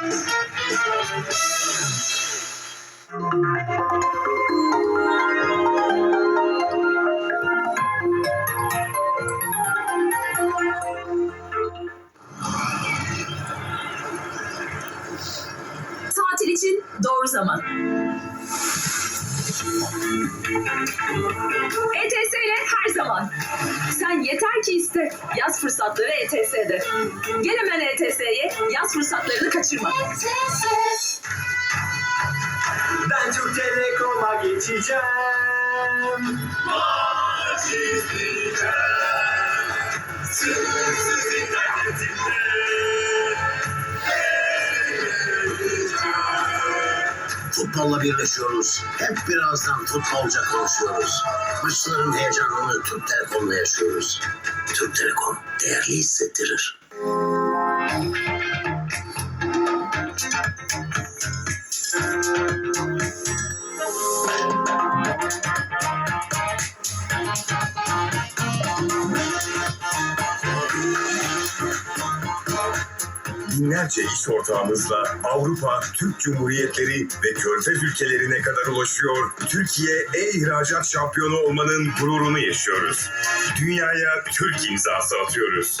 Tatil için doğru zaman. ETS ile her zaman. Sen yeter ki iste. Yaz fırsatları ETS'de. Gel hemen ETS'ye. Yaz fırsatlarını kaçırma. Ben Türk Telekom'a geçeceğim. Futbolla birleşiyoruz. Hep birazdan futbolca konuşuyoruz. Maçların heyecanını Türk Telekom'la yaşıyoruz. Türk Telekom değerli hissettirir. Binlerce iş ortağımızla Avrupa, Türk Cumhuriyetleri ve Körfez ülkelerine kadar ulaşıyor. Türkiye e-ihracat şampiyonu olmanın gururunu yaşıyoruz. Dünyaya Türk imzası atıyoruz.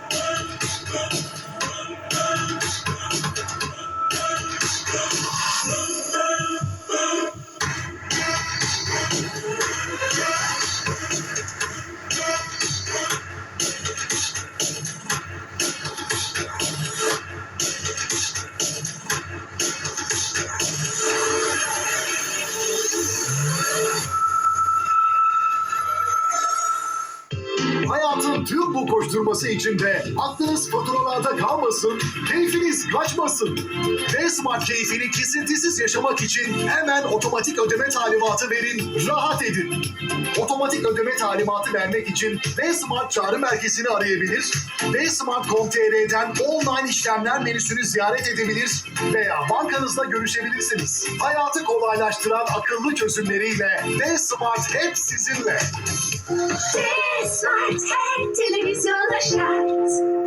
Hayatın tüm bu koşturması içinde aklınız faturalarda kalmasın, keyfiniz kaçmasın. V-Smart keyfini kesintisiz yaşamak için hemen otomatik ödeme talimatı verin, rahat edin. Otomatik ödeme talimatı vermek için V-Smart çağrı merkezini arayabilir, vsmart.com.tr'den online işlemler menüsünü ziyaret edebilir veya bankanızla görüşebilirsiniz. Hayatı kolaylaştıran akıllı çözümleriyle V-Smart hep sizinle. Smart her televizyona şart.